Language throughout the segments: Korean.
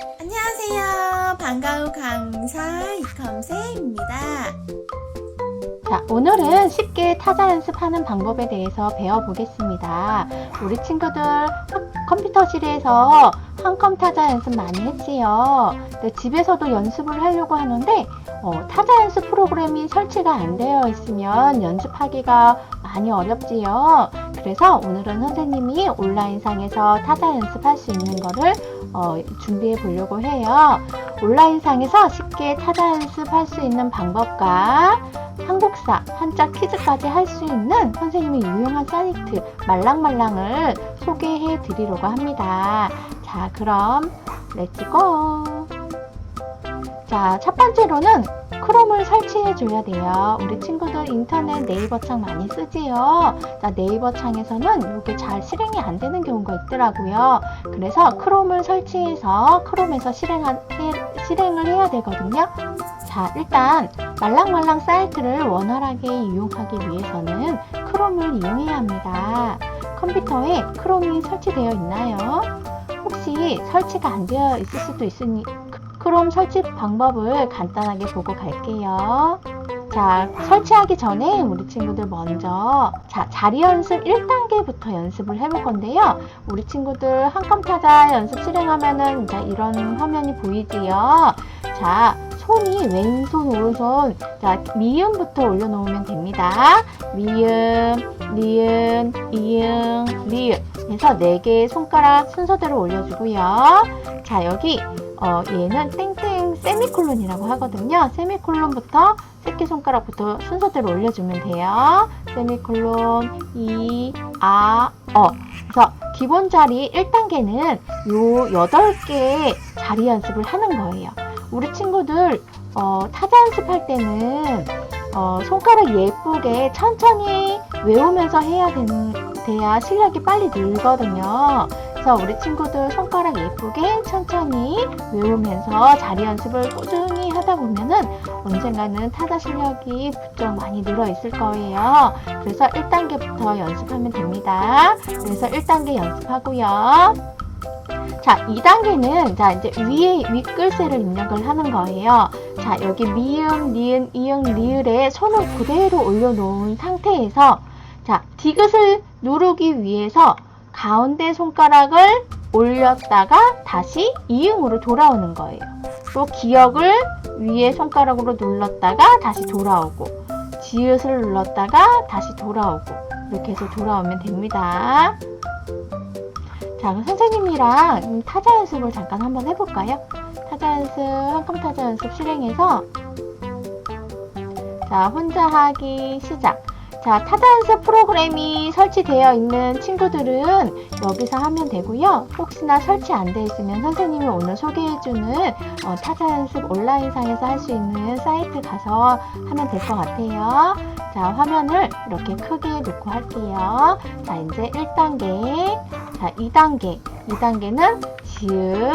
안녕하세요. 반가운 강사 이컴세입니다. 자, 오늘은 쉽게 타자 연습하는 방법에 대해서 배워보겠습니다. 우리 친구들 학- 컴퓨터실에서 한컴 타자 연습 많이 했지요. 근데 집에서도 연습을 하려고 하는데 어, 타자 연습 프로그램이 설치가 안 되어 있으면 연습하기가 많이 어렵지요. 그래서 오늘은 선생님이 온라인상에서 타자 연습할 수 있는 거를 어, 준비해 보려고 해요. 온라인상에서 쉽게 타자 연습할 수 있는 방법과 한국사, 한자 퀴즈까지 할 수 있는 선생님의 유용한 사이트 말랑말랑을 소개해 드리려고 합니다. 자, 그럼 렛츠고! 자, 첫 번째로는 크롬을 설치해 줘야 돼요. 우리 친구들 인터넷 네이버 창 많이 쓰지요. 자, 네이버 창에서는 이게 잘 실행이 안 되는 경우가 있더라고요. 그래서 크롬을 설치해서 크롬에서 실행한, 해- 실행을 해야 되거든요. 자, 일단 말랑말랑 사이트를 원활하게 이용하기 위해서는 크롬을 이용해야 합니다. 컴퓨터에 크롬이 설치되어 있나요? 혹시 설치가 안 되어 있을 수도 있으니 크- 크롬 설치 방법을 간단하게 보고 갈게요. 자, 설치하기 전에 우리 친구들 먼저 자, 자리 연습 1단계부터 연습을 해볼 건데요. 우리 친구들 한컴 타자 연습 실행하면은 이제 이런 화면이 보이지요. 자, 손이 왼손, 오른손. 자, 미음부터 올려놓으면 됩니다. 미음, 리은, 이응, 리을. 해서 네 개의 손가락 순서대로 올려주고요. 자, 여기, 어, 얘는 땡땡 세미콜론이라고 하거든요. 세미콜론부터 새끼손가락부터 순서대로 올려주면 돼요. 세미콜론, 이, 아, 어. 그래서 기본 자리 1단계는 요 8개 자리 연습을 하는 거예요. 우리 친구들 어, 타자 연습할 때는 어, 손가락 예쁘게 천천히 외우면서 해야 되는, 돼야 실력이 빨리 늘거든요. 그래서 우리 친구들 손가락 예쁘게 천천히 외우면서 자리 연습을 꾸준히 하다 보면은 언젠가는 타자 실력이 부쩍 많이 늘어 있을 거예요. 그래서 1단계부터 연습하면 됩니다. 그래서 1단계 연습하고요. 자, 2단계는 자, 이제 위에 윗글씨를 입력을 하는 거예요. 자, 여기 미음, 니은, 이응, 리을에 손을 그대로 올려놓은 상태에서 자, 디귿을 누르기 위해서 가운데 손가락을 올렸다가 다시 이응으로 돌아오는 거예요. 또 기역을 위에 손가락으로 눌렀다가 다시 돌아오고 지읒을 눌렀다가 다시 돌아오고 이렇게 해서 돌아오면 됩니다. 자, 그럼 선생님이랑 음, 타자 연습을 잠깐 한번 해볼까요? 타자 연습, 한컴 타자 연습 실행해서 자, 혼자 하기 시작. 자, 타자 연습 프로그램이 설치되어 있는 친구들은 여기서 하면 되고요. 혹시나 설치 안 돼 있으면 선생님이 오늘 소개해주는 어, 타자 연습 온라인상에서 할 수 있는 사이트 가서 하면 될 것 같아요. 자, 화면을 이렇게 크게 놓고 할게요. 자, 이제 1단계. 자, 2단계. 2단계는 지읒,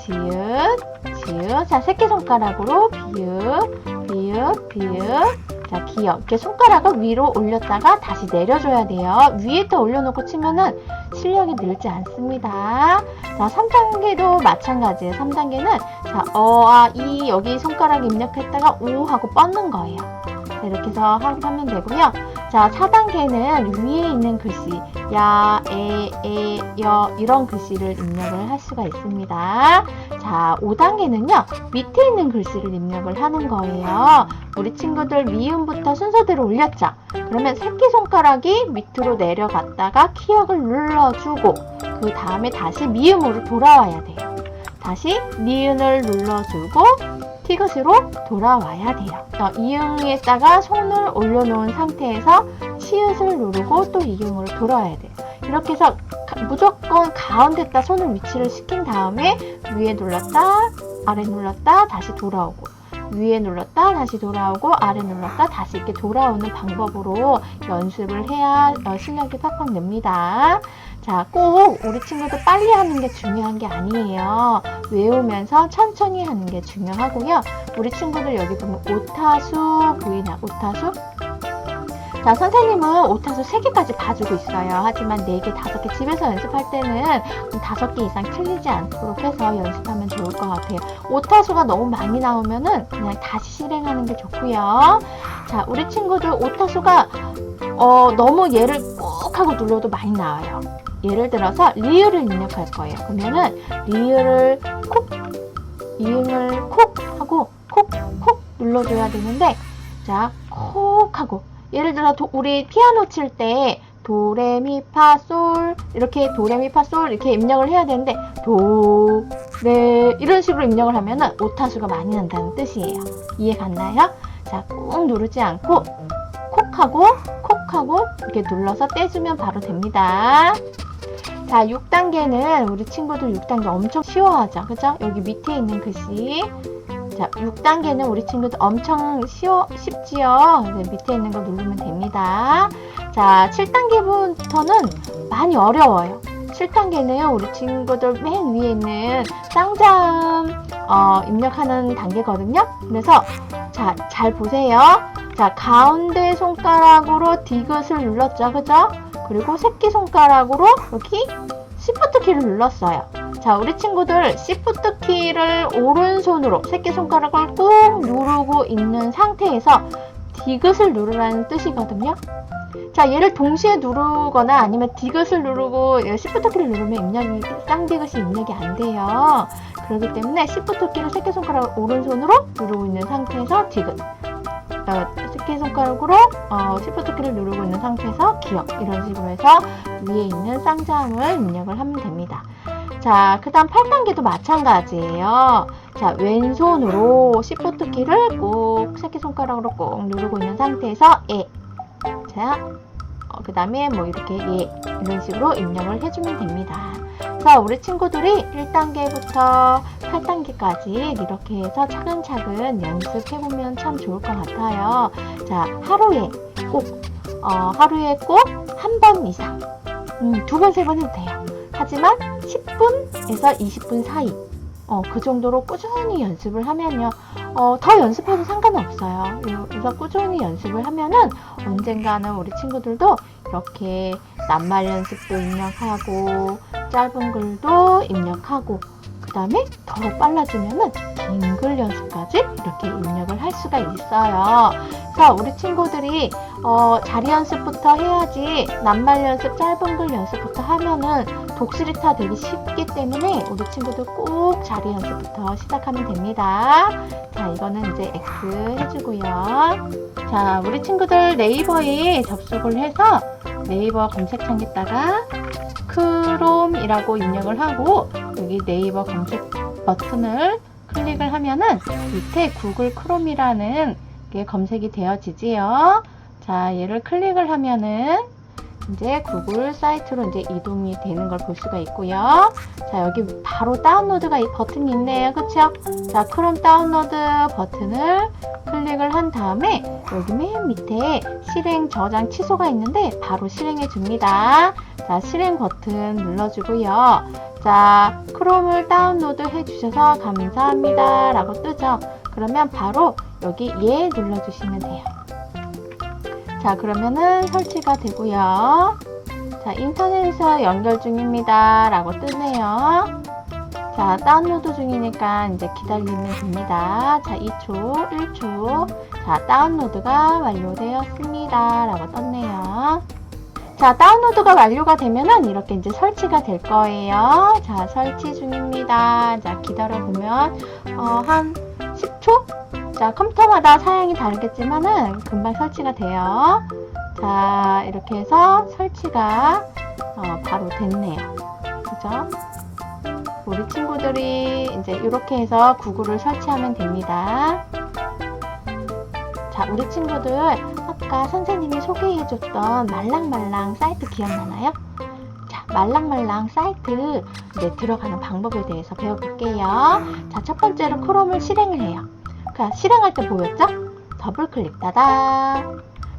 지읒, 지읒. 자, 새끼손가락으로 비읒, 비읒, 비읒. 자, 기역. 이렇게 손가락을 위로 올렸다가 다시 내려줘야 돼요. 위에다 올려놓고 치면은 실력이 늘지 않습니다. 자, 3단계도 마찬가지예요. 3단계는 자, 어, 아, 이 여기 손가락 입력했다가 오 하고 뻗는 거예요. 자, 이렇게 해서 하- 하면 되고요. 자, 4단계는 위에 있는 글씨 야, 에, 에, 여 이런 글씨를 입력을 할 수가 있습니다. 자, 5단계는요. 밑에 있는 글씨를 입력을 하는 거예요. 우리 친구들 미음부터 순서대로 올렸죠. 그러면 새끼손가락이 밑으로 내려갔다가 키역을 눌러주고 그 다음에 다시 미음으로 돌아와야 돼요. 다시 니은을 눌러주고 티귿으로 돌아와야 돼요. 어, 이응에다가 손을 올려놓은 상태에서 치읓을 누르고 또 이응으로 돌아와야 돼요. 이렇게 해서 가- 무조건 가운데다 손을 위치를 시킨 다음에 위에 눌렀다, 아래 눌렀다, 다시 돌아오고 위에 눌렀다, 다시 돌아오고 아래 눌렀다, 다시 이렇게 돌아오는 방법으로 연습을 해야 어, 실력이 팍팍 늡니다. 자, 꼭 우리 친구들 빨리 하는 게 중요한 게 아니에요. 외우면서 천천히 하는 게 중요하고요. 우리 친구들 여기 보면 오타수 보이나? 오타수? 자, 선생님은 오타수 3개까지 봐주고 있어요. 하지만 4개, 5개 집에서 연습할 때는 5개 이상 틀리지 않도록 해서 연습하면 좋을 것 같아요. 오타수가 너무 많이 나오면은 그냥 다시 실행하는 게 좋고요. 자, 우리 친구들 오타수가 어, 너무 얘를 꾹 하고 눌러도 많이 나와요. 예를 들어서 리을을 입력할 거예요. 그러면은 리을을 콕, 이응을 콕 하고 콕, 콕 눌러줘야 되는데 자, 콕 하고 예를 들어 도- 우리 피아노 칠 때 도레미파솔 이렇게 도레미파솔 이렇게 입력을 해야 되는데 도레 이런 식으로 입력을 하면은 오타수가 많이 난다는 뜻이에요. 이해 갔나요? 자, 꾹 누르지 않고 콕하고 콕하고 이렇게 눌러서 떼주면 바로 됩니다. 자, 6단계는 우리 친구들 6단계 엄청 쉬워하죠. 그죠? 여기 밑에 있는 글씨. 자, 6단계는 우리 친구들 엄청 쉬워, 쉽지요? 밑에 있는 거 누르면 됩니다. 자, 7단계부터는 많이 어려워요. 7단계는 우리 친구들 맨 위에 있는 쌍자음 어, 입력하는 단계거든요. 그래서 자, 잘 보세요. 자, 가운데 손가락으로 디귿을 눌렀죠. 그죠? 그리고 새끼손가락으로 여기 시프트 키를 눌렀어요. 자, 우리 친구들 시프트 키를 오른손으로 새끼손가락을 꾹 누르고 있는 상태에서 디귿을 누르라는 뜻이거든요. 자, 얘를 동시에 누르거나 아니면 디귿을 누르고 얘 시프트 키를 누르면 입력이 쌍디귿이 입력이 안 돼요. 그렇기 때문에 시프트 키를 새끼손가락을 오른손으로 누르고 있는 상태에서 디귿. 어, 새끼손가락으로 어, 시프트 키를 누르고 있는 상태에서 기억 이런 식으로 해서 위에 있는 쌍자음을 입력을 하면 됩니다. 자, 그 다음 8단계도 마찬가지예요. 자, 왼손으로 시프트 키를 꼭 새끼손가락으로 꼭 누르고 있는 상태에서 에. 자, 그 다음에 뭐 이렇게 예 이런 식으로 입력을 해주면 됩니다. 자, 우리 친구들이 1단계부터 8단계까지 이렇게 해서 차근차근 연습해보면 참 좋을 것 같아요. 자, 하루에 꼭, 어, 하루에 꼭 한 번 이상, 음, 두 번, 세번 해도 돼요. 하지만 10분에서 20분 사이, 어, 그 정도로 꾸준히 연습을 하면요. 어, 더 연습해도 상관없어요. 그래서 꾸준히 연습을 하면은 언젠가는 우리 친구들도 이렇게 낱말 연습도 입력하고 짧은 글도 입력하고 그 다음에 더 빨라지면은 긴 글 연습까지 이렇게 입력을 할 수가 있어요. 그래서 우리 친구들이 어, 자리 연습부터 해야지 낱말 연습, 짧은 글 연습부터 하면은 독수리타 되기 쉽기 때문에 우리 친구들 꼭 자리 연습부터 시작하면 됩니다. 자, 이거는 이제 X 해주고요. 자, 우리 친구들 네이버에 접속을 해서 네이버 검색창에다가 크롬이라고 입력을 하고 여기 네이버 검색 버튼을 클릭을 하면은 밑에 구글 크롬이라는 게 검색이 되어지지요. 자, 얘를 클릭을 하면은 이제 구글 사이트로 이제 이동이 되는 걸 볼 수가 있고요. 자, 여기 바로 다운로드가 이 버튼이 있네요. 그쵸? 자, 크롬 다운로드 버튼을 클릭을 한 다음에 여기 맨 밑에 실행 저장 취소가 있는데 바로 실행해 줍니다. 자, 실행 버튼 눌러주고요. 자, 크롬을 다운로드 해 주셔서 감사합니다. 라고 뜨죠. 그러면 바로 여기 예 눌러주시면 돼요. 자, 그러면은 설치가 되고요. 자, 인터넷에서 연결 중입니다. 라고 뜨네요. 자, 다운로드 중이니까 이제 기다리면 됩니다. 자, 2초, 1초. 자, 다운로드가 완료되었습니다. 라고 떴네요. 자, 다운로드가 완료가 되면은 이렇게 이제 설치가 될 거예요. 자, 설치 중입니다. 자, 기다려 보면, 어, 한 10초? 자, 컴퓨터마다 사양이 다르겠지만은 금방 설치가 돼요. 자, 이렇게 해서 설치가 어, 바로 됐네요. 그죠? 우리 친구들이 이제 이렇게 해서 구글을 설치하면 됩니다. 자, 우리 친구들 아까 선생님이 소개해줬던 말랑말랑 사이트 기억나나요? 자, 말랑말랑 사이트 이제 들어가는 방법에 대해서 배워볼게요. 자, 첫 번째로 크롬을 실행을 해요. 그 실행할 때 보였죠? 더블 클릭 따다.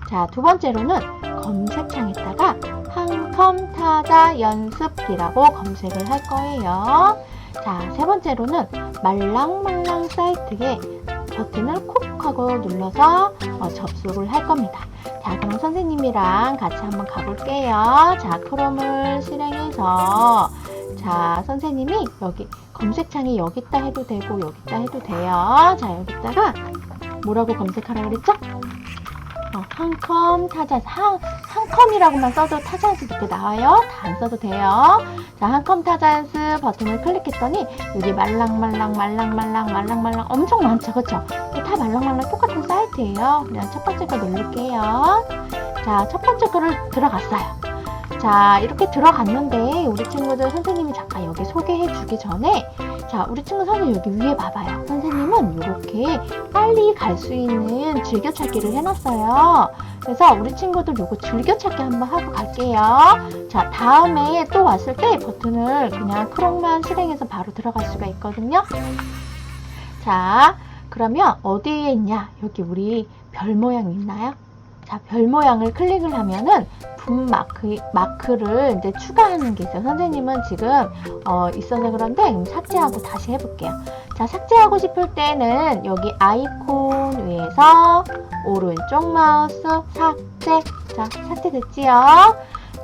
자, 두 번째로는 검색창에다가 한컴 타자 연습기라고 검색을 할 거예요. 자, 세 번째로는 말랑말랑 사이트에 버튼을 콕 하고 눌러서 어, 접속을 할 겁니다. 자, 자, 그럼 선생님이랑 같이 한번 가볼게요. 자, 크롬을 실행해서 자, 선생님이 여기 검색창에 여기다 해도 되고 여기다 해도 돼요. 자, 여기다가 뭐라고 검색하라고 그랬죠? 어, 한컴 타자 한 한컴이라고만 써도 타자연스 이렇게 나와요. 다 안 써도 돼요. 자, 한컴 타자연스 버튼을 클릭했더니 여기 말랑말랑 말랑말랑 말랑말랑 엄청 많죠, 그렇죠? 다 말랑말랑 똑같은 사이트예요. 그냥 첫 번째 거 누를게요. 자, 첫 번째 거를 들어갔어요. 자, 이렇게 들어갔는데 우리 친구들 선생님이 잠깐 여기 소개해 주기 전에 자, 우리 친구 선생님 여기 위에 봐봐요. 선생님은 이렇게 빨리 갈 수 있는 즐겨찾기를 해놨어요. 그래서 우리 친구들 요거 즐겨찾기 한번 하고 갈게요. 자, 다음에 또 왔을 때 버튼을 그냥 크롬만 실행해서 바로 들어갈 수가 있거든요. 자, 그러면 어디에 있냐? 여기 우리 별 모양 있나요? 자, 별 모양을 클릭을 하면은 분 마크, 마크를 이제 추가하는 게 있어요. 선생님은 지금 어, 있어서 그런데 그럼 삭제하고 다시 해볼게요. 자, 삭제하고 싶을 때는 여기 아이콘 위에서 오른쪽 마우스 삭제. 자, 삭제됐지요?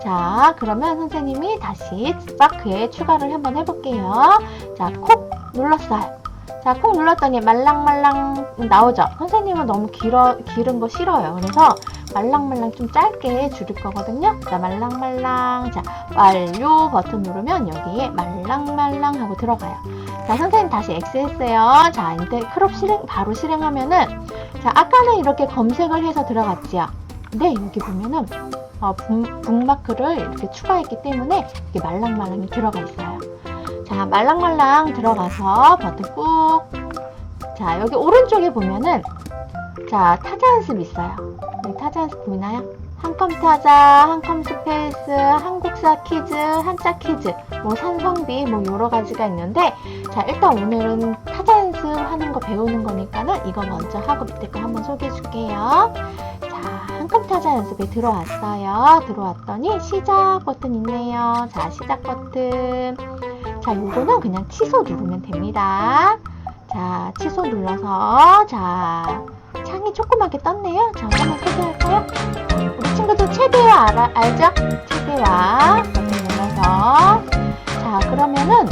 자, 그러면 선생님이 다시 마크에 추가를 한번 해볼게요. 자, 콕 눌렀어요. 자, 콕 눌렀더니 말랑말랑 나오죠? 선생님은 너무 길어, 길은 거 싫어요. 그래서 말랑말랑 좀 짧게 줄일 거거든요. 자, 말랑말랑. 자, 완료 버튼 누르면 여기에 말랑말랑 하고 들어가요. 자, 선생님 다시 X 했어요. 자, 이제 크롭 실행, 바로 실행하면은, 자, 아까는 이렇게 검색을 해서 들어갔지요. 근데 여기 보면은, 어, 북, 북마크를 이렇게 추가했기 때문에 이게 말랑말랑이 들어가 있어요. 자, 말랑말랑 들어가서 버튼 꾹. 자, 여기 오른쪽에 보면은, 자, 타자 연습 있어요. 여기 타자 연습 보이나요? 한컴 타자, 한컴 스페이스, 한국사 퀴즈, 한자 퀴즈, 뭐 산성비, 뭐 여러 가지가 있는데, 자, 일단 오늘은 타자 연습 하는 거 배우는 거니까는 이거 먼저 하고 밑에 거 한번 소개해 줄게요. 자, 한컴 타자 연습에 들어왔어요. 들어왔더니 시작 버튼 있네요. 자, 시작 버튼. 자, 요거는 그냥 취소 누르면 됩니다. 자, 취소 눌러서, 자, 창이 조그맣게 떴네요. 자, 한번 소개할까요? 우리 친구들 최대화 알아, 알죠? 최대화 버튼 눌러서. 자, 그러면은,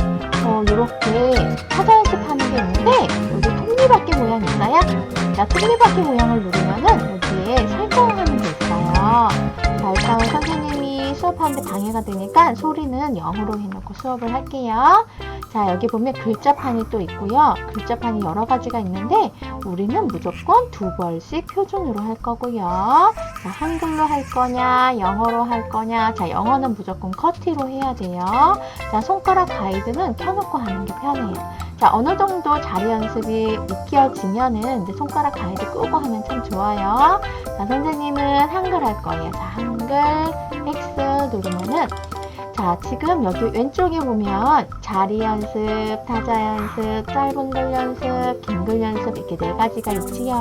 어, 요렇게 타자 연습하는 게 있는데, 여기 톱니바퀴 모양 있어요? 자, 톱니바퀴 모양을 누르면은 여기에 설정하는 게 있어요. 자, 일단 선생님이 수업하는데 방해가 되니까 소리는 0으로 해놓고 수업을 할게요. 자, 여기 보면 글자판이 또 있고요. 글자판이 여러 가지가 있는데, 우리는 무조건 두 벌씩 표준으로 할 거고요. 자, 한글로 할 거냐, 영어로 할 거냐. 자, 영어는 무조건 커티로 해야 돼요. 자, 손가락 가이드는 켜놓고 하는 게 편해요. 자, 어느 정도 자리 연습이 익혀지면은 이제 손가락 가이드 끄고 하면 참 좋아요. 자, 선생님은 한글 할 거예요. 자, 한글 X 누르면은 자, 지금 여기 왼쪽에 보면 자리 연습, 타자 연습, 짧은 글 연습, 긴 글 연습 이렇게 네 가지가 있지요.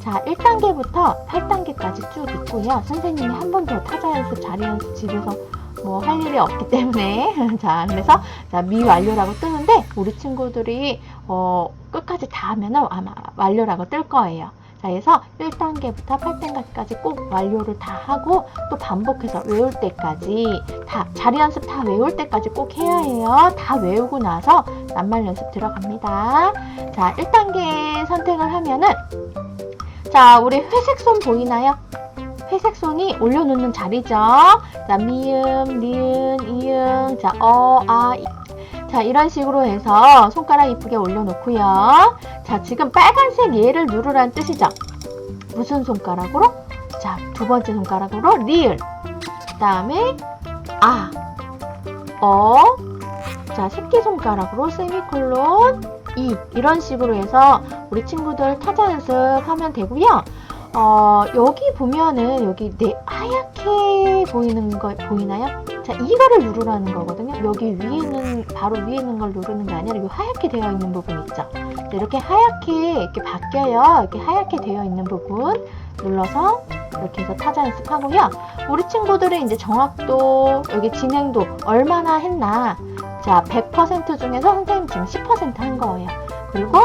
자, 1단계부터 8단계까지 쭉 있고요. 선생님이 한 번 더 타자 연습, 자리 연습 집에서 뭐 할 일이 없기 때문에 자, 그래서 자, 미완료라고 뜨는데 우리 친구들이 어, 끝까지 다 하면은 아마 완료라고 뜰 거예요. 자, 그래서 1단계부터 8단계까지 꼭 완료를 다 하고 또 반복해서 외울 때까지 다 자리 연습 다 외울 때까지 꼭 해야 해요. 다 외우고 나서 낱말 연습 들어갑니다. 자, 1단계 선택을 하면은 자, 우리 회색 손 보이나요? 회색 손이 올려놓는 자리죠. 자, 미음, 니은, 이응, 자, 어, 아, 이. 자, 이런 식으로 해서 손가락 이쁘게 올려놓고요. 자, 지금 빨간색 얘를 누르라는 뜻이죠. 무슨 손가락으로? 자, 두 번째 손가락으로 리을. 그 다음에 아, 어, 자, 새끼손가락으로 세미콜론, 이, 이런 식으로 해서 우리 친구들 타자 연습하면 되고요. 어, 여기 보면은 여기 네, 하얗게 보이는 거 보이나요? 자, 이거를 누르라는 거거든요. 여기 위에는 바로 위에 있는 걸 누르는 게 아니라 이 하얗게 되어 있는 부분 있죠. 자, 이렇게 하얗게 이렇게 바뀌어요. 이렇게 하얗게 되어 있는 부분 눌러서 이렇게 해서 타자 연습하고요. 우리 친구들은 이제 정확도, 여기 진행도 얼마나 했나. 자, 100% 중에서 선생님 지금 10%한 거예요. 그리고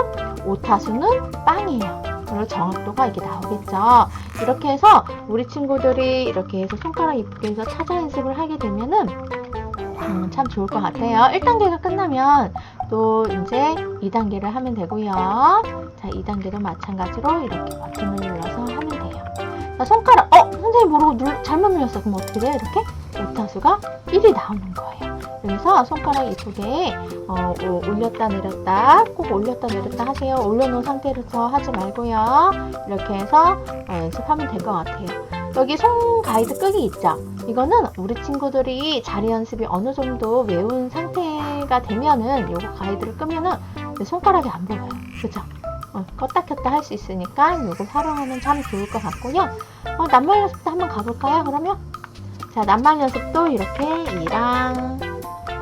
오타수는 빵이에요. 그리고 정확도가 이게 나오겠죠. 이렇게 해서 우리 친구들이 이렇게 해서 손가락 이쁘게 해서 타자 연습을 하게 되면은 음, 참 좋을 것 같아요. 1단계가 끝나면 또 이제 2단계를 하면 되고요. 자, 2단계도 마찬가지로 이렇게 버튼을 눌러서 하면 돼요. 자, 손가락, 어, 선생님 모르고 눌, 잘못 눌렀어. 그럼 어떻게 돼요? 이렇게 오타수가 1이 나오는 거예요. 그래서 손가락 이쁘게 어, 오- 올렸다 내렸다 꼭 올렸다 내렸다 하세요. 올려놓은 상태에서 하지 말고요. 이렇게 해서 어, 연습하면 될 것 같아요. 여기 손 가이드 끄기 있죠? 이거는 우리 친구들이 자리 연습이 어느 정도 외운 상태가 되면은 요거 가이드를 끄면은 내 손가락이 안 보여요. 그죠? 어, 껐다 켰다 할 수 있으니까 요거 활용하면 참 좋을 것 같고요. 어, 낱말 연습도 한번 가볼까요? 그러면? 자, 낱말 연습도 이렇게 2랑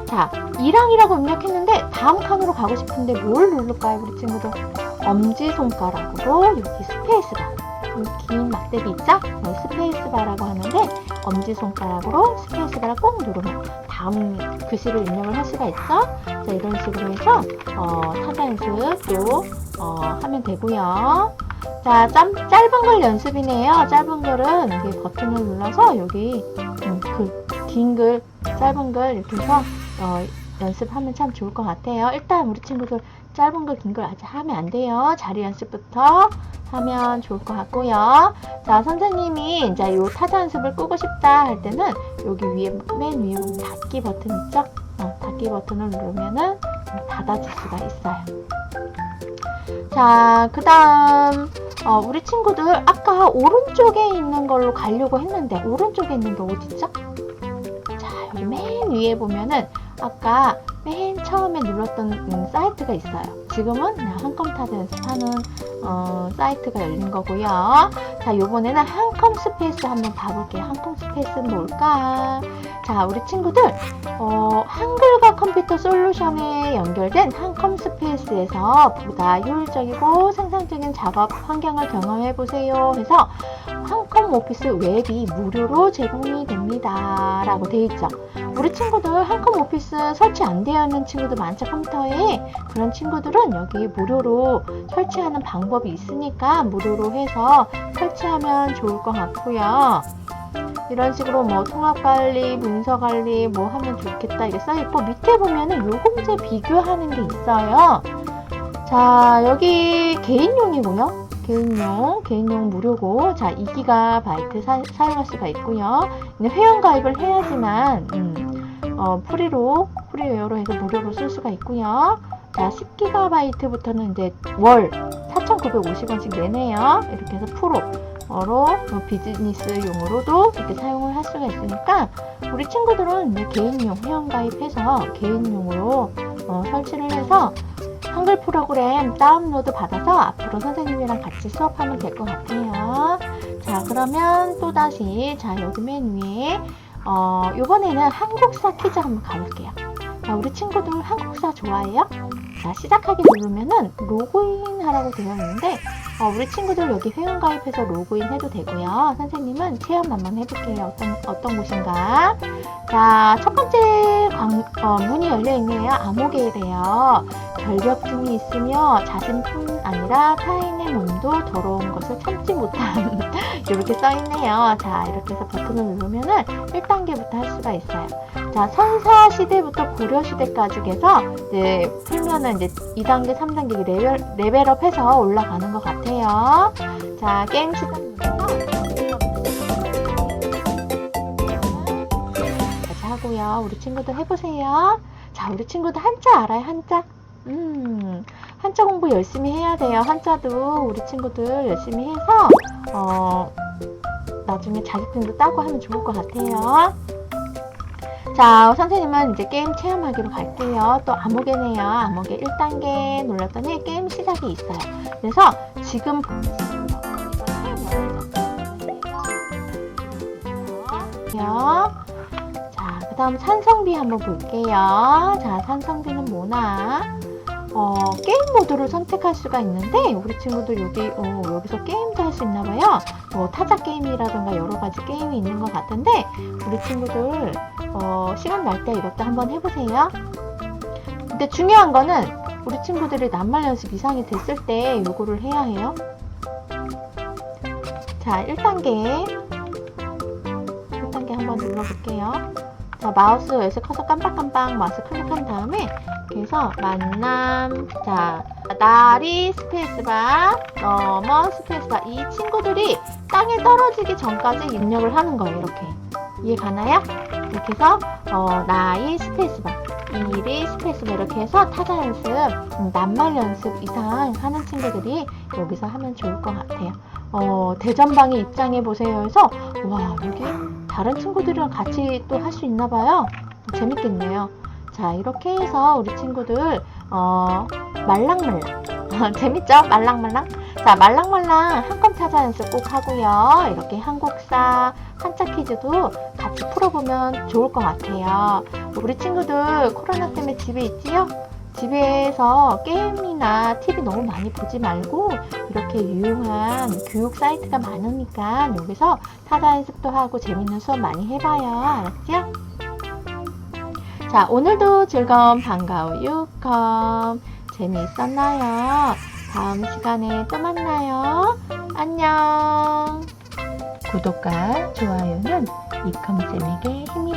자, 2랑이라고 입력했는데 다음 칸으로 가고 싶은데 뭘 누를까요, 우리 친구들? 엄지손가락으로 여기 스페이스바 이긴 막대기 있죠? 네, 스페이스바라고 하는데 엄지손가락으로 스페이스바를 꼭 누르면 다음 글씨를 입력을 할 수가 있죠? 자, 이런 식으로 해서 어, 타자 연습도 어, 하면 되고요. 자, 짬, 짧은 글 연습이네요. 짧은 글은 여기 버튼을 눌러서 여기 음, 그긴 글, 짧은 글 이렇게 해서 어, 연습하면 참 좋을 것 같아요. 일단 우리 친구들 짧은 글, 긴글 아직 하면 안 돼요. 자리 연습부터 하면 좋을 것 같고요. 자, 선생님이 이제 요 타자 연습을 끄고 싶다 할 때는 여기 위에, 맨 위에 닫기 버튼 있죠? 어, 닫기 버튼을 누르면은 닫아질 수가 있어요. 자, 그 다음, 어, 우리 친구들 아까 오른쪽에 있는 걸로 가려고 했는데, 오른쪽에 있는 게 어딨죠? 자, 여기 맨 위에 보면은 아까 맨 처음에 눌렀던 음, 사이트가 있어요. 지금은 그냥 한컴타자 연습하는 어, 사이트가 열린 거고요. 자, 요번에는 한컴 스페이스 한번 봐볼게요. 한컴 스페이스는 뭘까? 자, 우리 친구들, 어, 한글과 컴퓨터 솔루션에 연결된 한컴 스페이스에서 보다 효율적이고 생산적인 작업 환경을 경험해 보세요. 해서 한컴 오피스 웹이 무료로 제공이 됩니다. 라고 되어 있죠. 우리 친구들 한컴 오피스 설치 안 되어 있는 친구들 많죠 컴퓨터에 그런 친구들은 여기 무료로 설치하는 방법이 있으니까 무료로 해서 설치하면 좋을 것 같고요 이런 식으로 뭐 통합 관리, 문서 관리 뭐 하면 좋겠다 이게 써 있고 밑에 보면은 요금제 비교하는 게 있어요 자 여기 개인용이고요 개인용, 개인용 무료고, 자, 2GB 사, 사용할 수가 있고요. 근데 회원 가입을 해야지만, 음, 어, 프리로, 프리웨어로 해서 무료로 쓸 수가 있고요. 자, 10GB부터는 이제 월 4,950원씩 내네요. 이렇게 해서 프로 로, 뭐 비즈니스용으로도 이렇게 사용을 할 수가 있으니까, 우리 친구들은 이제 개인용 회원 가입해서 개인용으로 어, 설치를 해서 한글 프로그램 다운로드 받아서 앞으로 선생님이랑 같이 수업하면 될 것 같아요. 자, 그러면 또 다시 자 여기 맨 위에 어 이번에는 한국사 퀴즈 한번 가볼게요. 자, 우리 친구들 한국사 좋아해요? 자, 시작하기 누르면은 로그인 하라고 되어 있는데 어, 우리 친구들 여기 회원 가입해서 로그인 해도 되고요. 선생님은 체험 한번 해볼게요. 어떤 어떤 곳인가? 자, 첫 번째 광, 어, 문이 열려 있네요. 암호계래요. 결벽증이 있으며 자신뿐 아니라 타인의 몸도 더러운 것을 참지 못한 이렇게 써 있네요. 자, 이렇게 해서 버튼을 누르면은 1단계부터 할 수가 있어요. 자, 선사 시대부터 고려 시대까지 해서 이제 풀면은 이제 2단계, 3단계 레벨, 레벨업 해서 올라가는 것 같아요. 자, 게임 시작. 다시 하고요. 우리 친구들 해보세요. 자, 우리 친구들 한자 알아요? 한자? 음, 한자 공부 열심히 해야 돼요. 한자도 우리 친구들 열심히 해서, 어, 나중에 자격증도 따고 하면 좋을 것 같아요. 자, 선생님은 이제 게임 체험하기로 갈게요. 또 암호계네요. 암호계 1단계 눌렀더니 게임 시작이 있어요. 그래서 지금 자, 그 다음 산성비 한번 볼게요. 자, 산성비는 뭐나? 어, 게임 모드를 선택할 수가 있는데, 우리 친구들 여기, 어, 여기서 게임도 할 수 있나 봐요. 뭐, 타자 게임이라든가 여러 가지 게임이 있는 것 같은데, 우리 친구들, 어, 시간 날 때 이것도 한번 해보세요. 근데 중요한 거는, 우리 친구들이 낱말 연습 이상이 됐을 때 요거를 해야 해요. 자, 1단계. 1단계 한번 눌러볼게요. 자, 마우스 S커서 깜빡깜빡 마우스 클릭한 다음에 그래서 만남. 자 날이 스페이스바 넘어 스페이스바. 이 친구들이 땅에 떨어지기 전까지 입력을 하는 거예요 이렇게. 이해 가나요? 이렇게 해서 어, 나이 스페이스바. 일이 스페이스바. 이렇게 해서 타자 연습 음, 낱말 연습 이상 하는 친구들이 여기서 하면 좋을 것 같아요. 어, 대전방에 입장해 보세요. 해서 와 여기 다른 친구들이랑 같이 또 할 수 있나 봐요. 재밌겠네요. 자 이렇게 해서 우리 친구들 어 말랑말랑. 재밌죠? 말랑말랑? 자 말랑말랑 한컴 타자 연습 꼭 하고요. 이렇게 한국사 한자 퀴즈도 같이 풀어보면 좋을 것 같아요. 우리 친구들 코로나 때문에 집에 있지요 집에서 게임이나 TV 너무 많이 보지 말고 이렇게 유용한 교육 사이트가 많으니까 여기서 타자 연습도 하고 재밌는 수업 많이 해봐요 알았죠? 자, 오늘도 즐거운 반가워 유컴 재미있었나요? 다음 시간에 또 만나요. 안녕. 구독과 좋아요는 이컴쌤에게 힘이